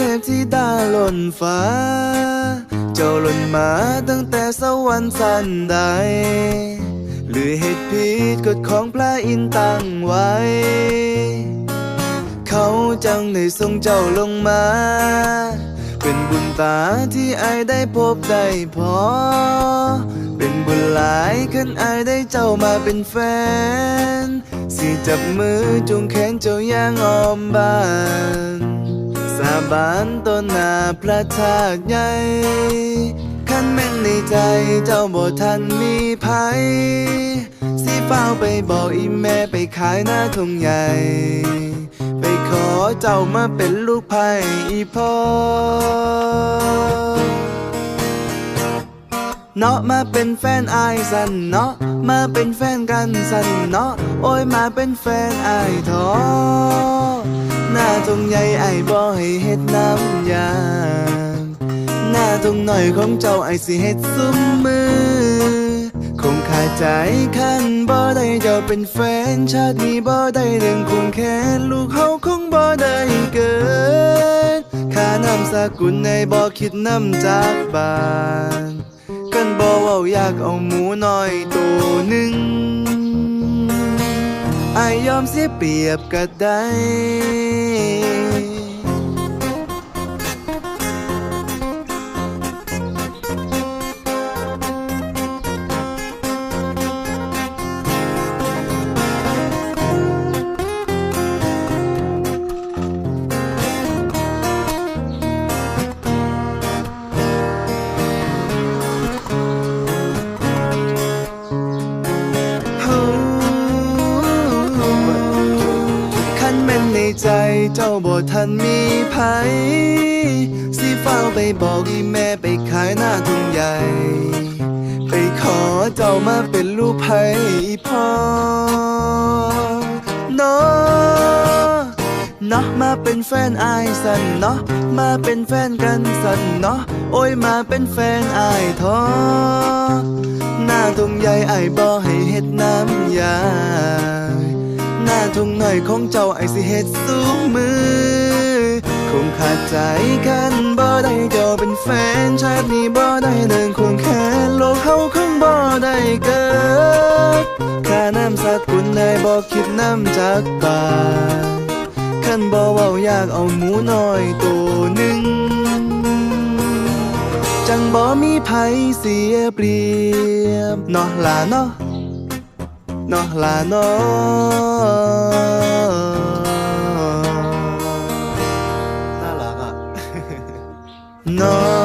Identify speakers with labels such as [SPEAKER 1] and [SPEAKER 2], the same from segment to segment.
[SPEAKER 1] เทพที่ดาล่นฟ้า เจ้าหล่นมาตั้งแต่สวรรค์สันใด หรือเหตุผิดกฎของพระอินทร์ตั้งไว้ เขาจังได้ส่งเจ้าลงมา เป็นบุญตาที่ไอายได้พบได้พอ เป็นบุญหลายขึ้นไอายได้เจ้ามาเป็นแฟน สิจับมือจุงแขนเจ้าย่างอ้อมบ้าน สาบานต่อหน้าพระธาตุใหญ่ขันแม่นในใจเจ้าบ่ทันมีภัยสิเฝ้าไปบอกอีแม่ไปขายหน้าทงใหญ่ ไปขอเจ้ามาเป็นลูกไผ่อีพ่อเนาะมาเป็นแฟนไอสันเนาะมาเป็นแฟนกันสันเนาะโอ้ยมาเป็นแฟนไอทอ หน้าตรงใหญ่ไอายบ่ให้เฮ็ดน้ำยาหน้าตรงหน่อยของเจ้าไอายสิเฮ็ดซุมมือ คงขาดใจคันบ่ได้เจ้าเป็นแฟน ชาตินี้บ่ได้เรื่องคงแค้นลูกเฮาคงบ่ได้เกิดค่านำสกุลในบ่คิดน้ำจากบ้าน กันบอกว่าอยากเอาหมูน้อยตัวหนึ่ง ยยอมเสียเปรียบก็ได้ บ่ทันมีภัยสิเฝ้าไปบอกอีแม่ไปขายหน้าทุ่งใหญ่ ไปขอเจ้ามาเป็นลูกไผ่พ่อเนาะเนาะมาเป็นแฟนอายสันเนาะมาเป็นแฟนกันสันเนาะโอ้ยมาเป็นแฟนอายทอหน้าทุ่งใหญ่ไอายบ่ให้เฮ็ดน้ำยา น้าทุ่งหน่อยของเจ้าไอสิเฮ็ดสูงมือ คงขาดใจคันบ่ได้เจ้าเป็นแฟนชาตินี้บ่ได้เดินควงแขนโลกเขาคงบ่ได้เกิดค่าน้ำสกุลได้บ่คิดน้ำจากปากคันบ่เว้าอยากเอาหมูน้อยตัวหนึ่งจังบ่มีไผเสียเปรียบเนาะล่ะเนาะ เนาะ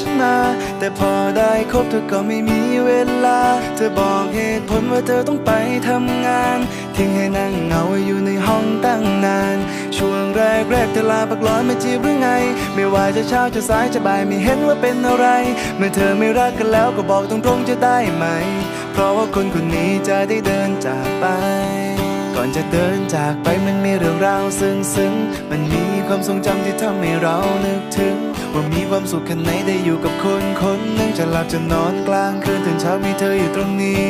[SPEAKER 1] ฉันมา แต่พอได้คบเธอก็ไม่มีเวลา เธอบอกเหตุผลว่าเธอต้องไปทำงาน ทิ้งให้นั่งเหงาอยู่ในห้องตั้งนาน ช่วงแรกแรกเธอลาปักร้อนมาจีบหรือไง ไม่ว่าจะเช้าจะสายจะบ่ายไม่เห็นว่าเป็นอะไร เมื่อเธอไม่รักกันแล้วก็บอกตรงๆจะได้ไหม เพราะว่าคนคนนี้จะได้เดินจากไปก่อนจะเดินจากไปมันมีเรื่องราวซึ้งซึ้งๆมันมีความทรงจำที่ทำให้เรานึกถึง ว่ามีความสุขแค่ไหนได้อยู่กับคนคนหนึ่งจะหลับจะนอนกลางคืนตื่นเช้ามีเธออยู่ตรงนี้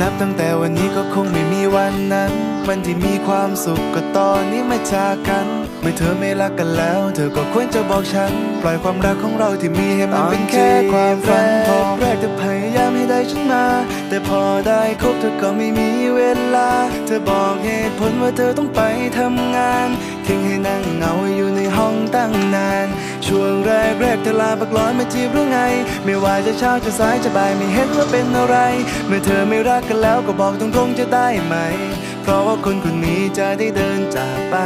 [SPEAKER 1] นับตั้งแต่วันนี้ก็คงไม่มีวันนั้น วันที่มีความสุขก็ตอนนี้ไมาจากกัน เมื่อเธอไม่รักกันแล้ว เธอก็ควรจะบอกฉัน ปล่อยความรักของเราที่มีให้มันเป็นแค่ความฝันพอแรกเธอพยายามให้ได้ฉันมา แต่พอได้คบเธอก็ไม่มีเวลา เธอบอกเหตุผลว่าเธอต้องไปทำงานทิ้งให้นั่งเหงาอยู่ในห้องตั้งนาน ช่วงแรกแรกเธอลาบักร้อนมาจีบหรือไง ไม่ว่าจะเช้าจะสายจะบ่ายไม่เห็นว่าเป็นอะไร เมื่อเธอไม่รักกันแล้วก็บอกตรงๆจะได้ไหม เพราะว่าคนคนนี้จะได้เดินจากไป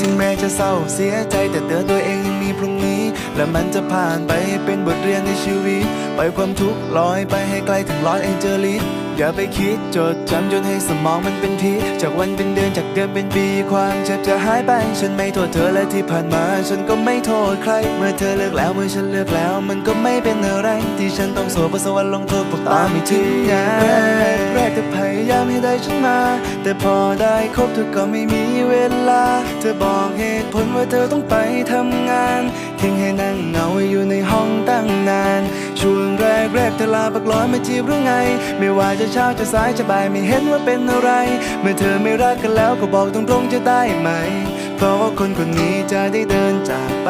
[SPEAKER 1] ถึงแม้จะเศร้าเสียใจแต่เตือนตัวเองยังมีพรุ่งนี้ และมันจะผ่านไปเป็นบทเรียนในชีวิต ปล่อยความทุกข์ลอยไปให้ไกลถึงลอสแองเจลิส อย่าไปคิดจดจำจนให้สมองมันเป็นพิษจากวันเป็นเดือนจากเดือนเป็นปีความเจ็บจะหายไป ฉันไม่โทษเธอและที่ผ่านมา ฉันก็ไม่โทษใคร เมื่อเธอเลือกแล้วเมื่อฉันเลือกแล้ว มันก็ไม่เป็นอะไร ที่ฉันต้องโศกเพราะสวรรค์ลงโทษพวกตาไม่ถึงงานแรกเธอพยายามให้ได้ฉันมา แต่พอได้คบเธอก็ไม่มีเวลา เธอบอกเหตุผลว่าเธอต้องไปทำงาน ทิ้งให้นั่งเหงาอยู่ในห้องตั้งนานช่วงแรกแรกเธอลาปักร้อยมาจีบหรือไง ไม่ว่าจะเช้าจะสายจะบ่ายไม่เห็นว่าเป็นอะไร เมื่อเธอไม่รักกันแล้วก็บอกตรงๆจะได้ไหม เพราะว่าคนคนนี้จะได้เดินจากไป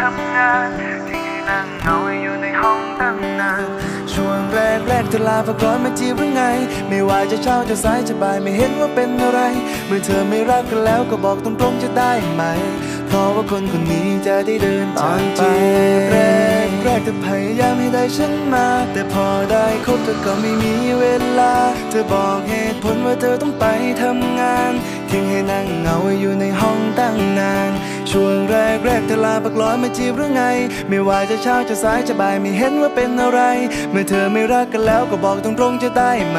[SPEAKER 1] ทำงานที่นั่งเงาอยู่ในห้องตั้งนานช่วงแรกแรกเธอลาพักร้อนมาจีบหรือไง ไม่ว่าจะเช้าจะสายจะบ่ายไม่เห็นว่าเป็นอะไร เมื่อเธอไม่รักกันแล้วก็บอกตรงๆจะได้ไหม เพราะว่าคนคนนี้จะได้เดินจากไปแรกแรกเธอพยายามให้ได้ฉันมา แต่พอได้คบเธอก็ไม่มีเวลา เธอบอกเหตุผลว่าเธอต้องไปทำงาน ทิ้งให้นั่งเหงาอยู่ในห้องตั้งนาน ช่วงแรกแรกเธอลาปักร้อนมาจีบหรือไง ไม่ว่าจะเช้าจะสายจะบ่ายไม่เห็นว่าเป็นอะไร เมื่อเธอไม่รักกันแล้วก็บอกตรงๆจะได้ไหม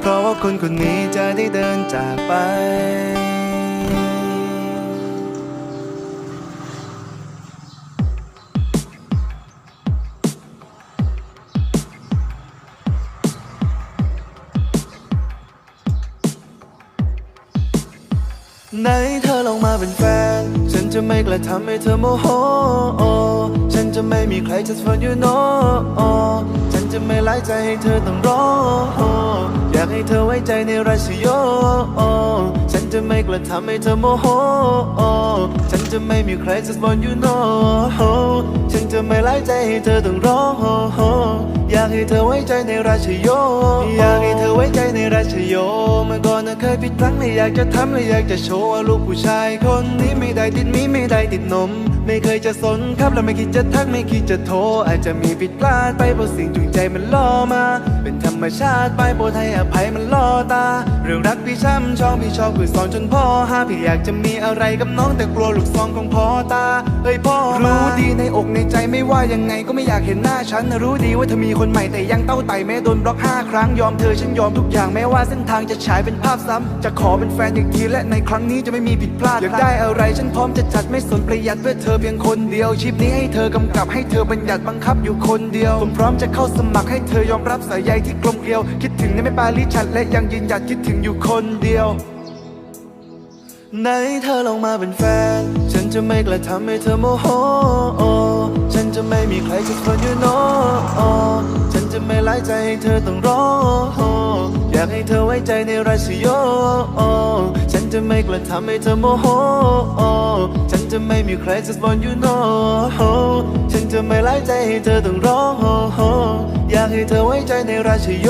[SPEAKER 1] เพราะว่าคนคนนี้จะได้เดินจากไป ไหนเธอลองมาเป็นแฟน ฉันจะไม่กระทำให้เธอโมโห ฉันจะไม่มีใคร just for you know ฉันจะไม่ไล่ใจให้เธอต้องรอ อยากให้เธอไว้ใจในราชโย ฉันจะไม่กระทำให้เธอโมโห ฉันจะไม่มีใคร just for you know ฉันจะไม่ไล่ใจให้เธอต้องร้องอยากให้เธอไว้ใจในราชโย อยากให้เธอไว้ใจในราชโย เมื่อก่อนน่ะเคยผิดพลั้งเลยอยากจะทำเลยอยากจะโชว์ว่าลูกผู้ชายคนนี้ไม่ได้ติดมีไม่ได้ติดนม ไม่เคยจะสนครับและไม่คิดจะทักไม่คิดจะโทร อาจจะมีผิดพลาดไปเพราะสิ่งจูงใจมันล่อมา เป็นธรรมชาติไปโปรดให้อภัยมันล่อตา เรื่องรักพี่ช้ำชอบพี่ชอบคือสอนจนพ่อหาพี่อยากจะมีอะไรกับน้องแต่กลัวลูกซองของพ่อตาเฮ้ยพ่อรู้ดีในอกในใจไม่ว่ายังไงก็ไม่อยากเห็นหน้าฉัน รู้ดีว่าเธอมีคนใหม่แต่ยังเต้าไต่แม้โดนบล็อกห้าครั้งยอมเธอฉันยอมทุกอย่างแม้ว่าเส้นทางจะฉายเป็นภาพซ้ำจะขอเป็นแฟนอีกทีและในครั้งนี้จะไม่มีผิดพลาดอยากได้อะไรฉันพร้อมจะจัดไม่สนประหยัดเพื่อเธอเพียงคนเดียวชีพนี้ให้เธอกำกับให้เธอบัญญัติบังคับอยู่คนเดียวผมพร้อมจะเข้าสมัครให้เธอยอมรับสายใยที่กลมเกลียว คิดถึงในไม่ปาลิชัดและยังยืนหยัดคิดถึงอยู่คนเดียว ไหนเธอลองมาเป็นแฟน ฉันจะไม่กระทำให้เธอโมโห ฉันจะไม่มีใครจะทนอยู่โนฉันจะไม่ไล่ใจให้เธอต้องรอ อยากให้เธอไว้ใจในราชโย ฉันจะไม่กระทำให้เธอโมโห ฉันจะไม่มีใครจะ want you know ฉันจะไม่ไล่ใจให้เธอต้องรอ อยากให้เธอไว้ใจในราชโย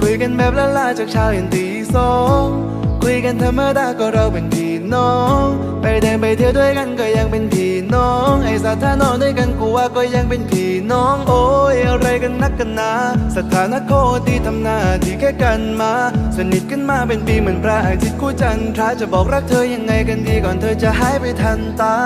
[SPEAKER 1] คุยกันแบบละลาจากเช้ายันตีสอง คุยกันธรรมดาก็เราเป็ น้อง ไปเดินไปเที่ยวด้วยกันก็ยังเป็นพี่น้อง ไอ้สถานะด้วยกันกูว่าก็ยังเป็นพี่น้อง โอ้ยอะไรกันนักกันนาสถานะโคตรดีทำหน้าที่แค่กันมา สนิทกันมาเป็นปีเหมือนพระอาทิตย์คู่จันทราจะบอกรักเธอยังไงกันดีก่อนเธอจะหายไปทันตา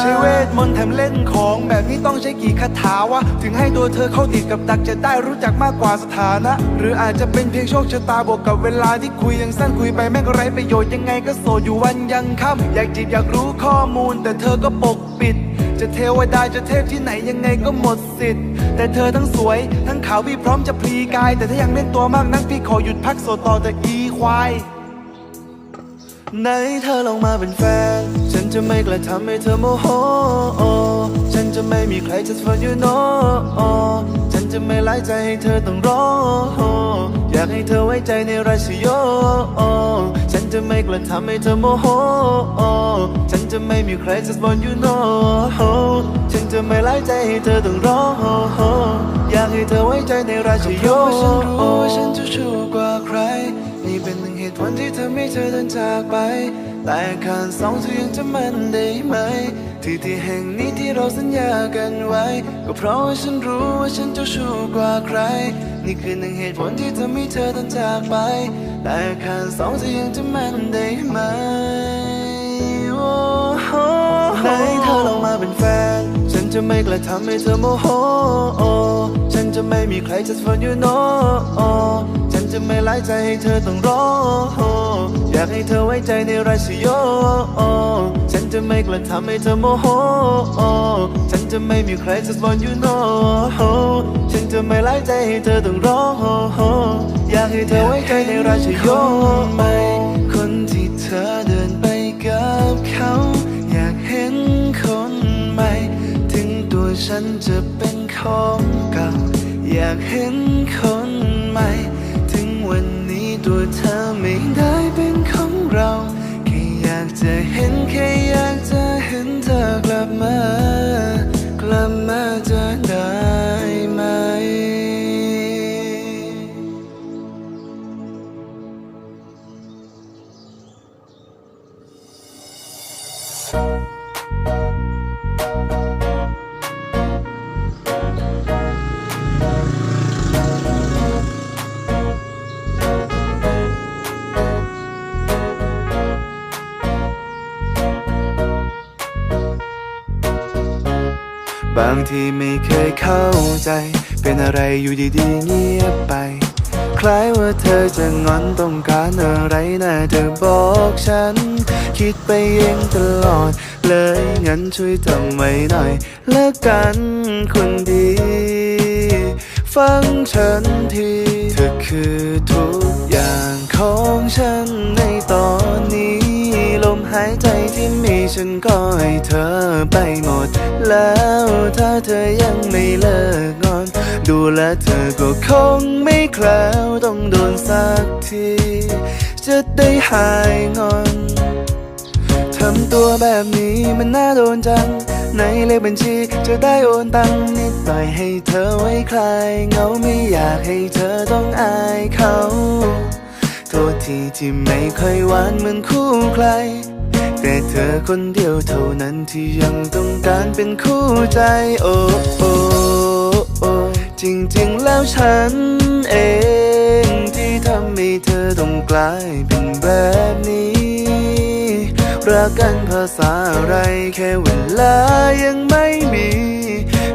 [SPEAKER 1] ใช้เวทมนต์แถมเล่นของแบบนี้ต้องใช้กี่คาถาวะ ถึงให้ตัวเธอเข้าติดกับดักจะได้รู้จักมากกว่าสถานะ หรืออาจจะเป็นเพียงโชคชะตาบวกกับเวลาที่คุยยังสั้นคุยไปแม่งไร้ประโยชน์ยังไงก็โสดอยู่วันยัังค่ำอยากจีบอยากรู้ข้อมูล แต่เธอก็ปกปิด จะเทวดาจะเทพที่ไหนยังไงก็หมดสิทธิ์ แต่เธอทั้งสวย ทั้งขาวพี่พร้อมจะพลีกาย แต่ถ้ายังเล่นตัวมากนักพี่ขอหยุดพักโสดต่อแต่อีควายไหนเธอลองมาเป็นแฟน ฉันจะไม่กระทำให้เธอโมโห ฉันจะไม่มีใคร just for you know ฉันจะไม่ไล่ใจให้เธอต้องรอ อยากให้เธอไว้ใจในราชโย จะไม่กระทำให้เธอโมโห ฉันจะไม่มีใคร just for you know ฉันจะไม่ไล่ใจให้เธอต้องร้อง อยากให้เธอไว้ใจในราชโยฉันรู้ว่าฉันจะชั่วกว่าใคร นี่เป็นหนึ่งเหตุผลที่ทำให้เธอเดินจากไป แต่ขาดสองเธอยังจะมันได้ไหม ที่ที่แห่งนี้ที่เราสัญญากันไว้ ก็เพราะว่าฉันรู้ว่าฉันจ้าชู้กว่าใคร นี่คือหนึ่งเหตุผลที่ทำให้เธอต้องจากไป แต่ขาดสองเธอยังจะมันได้ไหมโอ้โหไหนเธอลองมาเป็นแฟน ฉันจะไม่กระทำให้เธอโมโห ฉันจะไม่มีใคร just for you know ฉันจะไม่ไล่ใจให้เธอต้องรอ อยากให้เธอไว้ใจในราชโย ฉันจะไม่กระทำให้เธอโมโห ฉันจะไม่มีใคร just for you know ฉันจะไม่ไล่ใจให้เธอต้องรอ อยากให้เธอไว้ใจในราชโยไปคนที่เธอเดินไปกับเขา อยากเห็นคนใหม่ ถึงตัวฉันจะเป็นของเก่า อยากเห็น ใจ เป็นอะไรอยู่ดีๆเงียบไป คล้ายว่าเธอจะงอนต้องการอะไรนะเธอบอกฉัน คิดไปเองตลอด เลยงั้นช่วยทำไว้หน่อยเลิกกันคนดี ฟังฉันที เธอคือทุกอย่างของฉันในตอนนี้ ลมหายใจที่มีฉันก็ให้เธอไปหมด แล้วถ้าเธอยังไม่เลิกงอน ดูแลเธอก็คงไม่แคล้วต้องโดนสักที จะได้หายงอนทำตัวแบบนี้มันน่าโดนจังในเลขบัญชีจะได้โอนตังนิดหน่อยให้เธอไว้คลาย เงาไม่อยากให้เธอต้องอายเขา ษทีที่ไม่ค่อยหวานเหมือนคู่ใคร แต่เธอคนเดียวเท่านั้นที่ยังต้องการเป็นคู่ใจ โอ้โอ้โอ้จริงๆแล้วฉันเองที่ทำให้เธอต้องกลายเป็นแบบนี้ รักกันภาษาอะไรแค่เวลายังไม่มี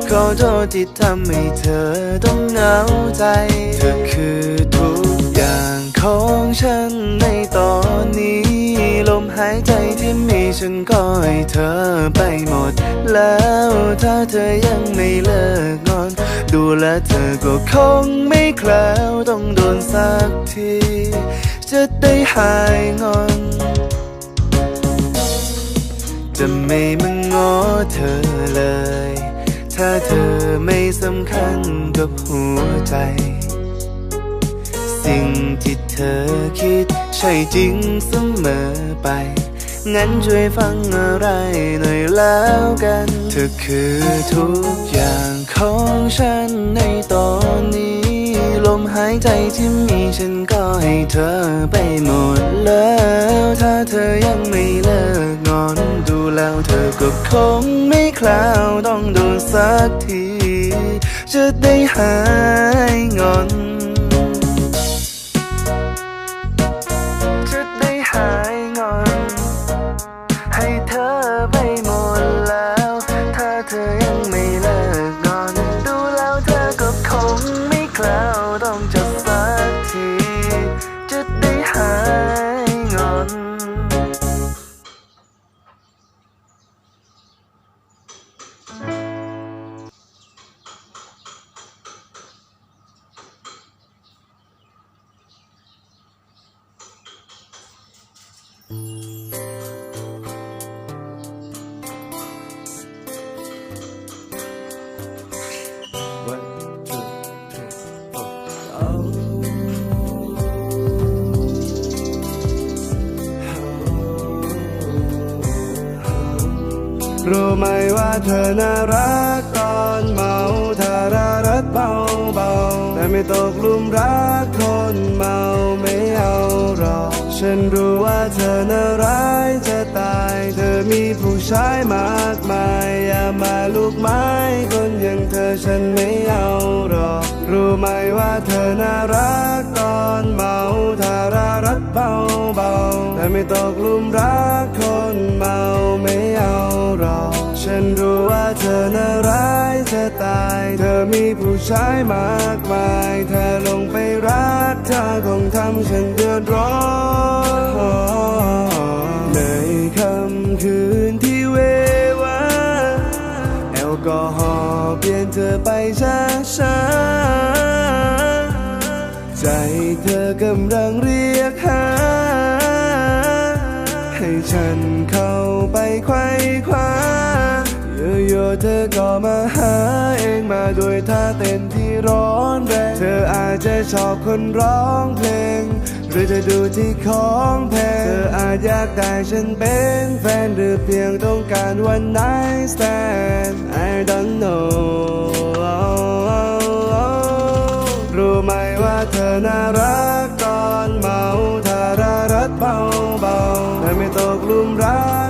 [SPEAKER 1] ขอโทษที่ทำให้เธอต้องเหงาใจ เธอคือทุกางของฉันในตอนนี้ ลมหายใจที่มีฉันก็ให้เธอไปหมด แล้วถ้าเธอยังไม่เลิกงอน ดูแลเธอก็คงไม่แคล้วต้องโดนสักที จะได้หายงอน จะไม่มาง้อเธอเลย ถ้าเธอไม่สำคัญกับหัวใจ สิ่งที่เธอคิด ใช่จริงเสมอไป งั้นช่วยฟังอะไรหน่อยแล้วกัน เธอคือทุกอย่างของฉันในตอนนี้ ลมหายใจที่มีฉันก็ให้เธอไปหมดแล้ว ถ้าเธอยังไม่เลิกงอนดูแล้วเธอก็คงไม่คลาวต้องโดนสักที จะได้หายงอน ไหมว่าเธอน่ารักตอนเมาทารารัดเบาเบาแต่ไม่ตกลุมรักคนเมา ฉันรู้ว่าเธอน่าร้ายจะตาย เธอมีผู้ชายมากมาย อย่ามาลูกไม้คนอย่างเธอฉันไม่เอาหรอก รู้ไหมว่าเธอน่ารักตอนเมาถ้ารารักเบาเบาๆแต่ไม่ตกหลุมรักคนเมาไม่เอาหรอก ฉันรู้ว่าเธอน่าร้ายจะตาย มีผู้ชายมากมายเธอลงไปรักเธอคงทำฉันเดือดร้อนในค่ำคืนที่เววาแอลกอฮอล์เปลี่ยนเธอไปช้าช้าใจเธอกำลังเรียกหา ให้ฉันเข้าไปไขว้คว้าโยๆเธอก็มาหา งมาด้วยท่าเต้นที่ร้อนแรง เธออาจจะชอบคนร้องเพลง หรือจะดูที่ของแพง เธออาจอยากได้ฉันเป็นแฟน หรือเพียงต้องการวันไ i g h t stand I don't know รู้ไหมว่าเธอน่ารักตอนเมาทารารัดเบาๆแต่ไม่ตกลุมรัก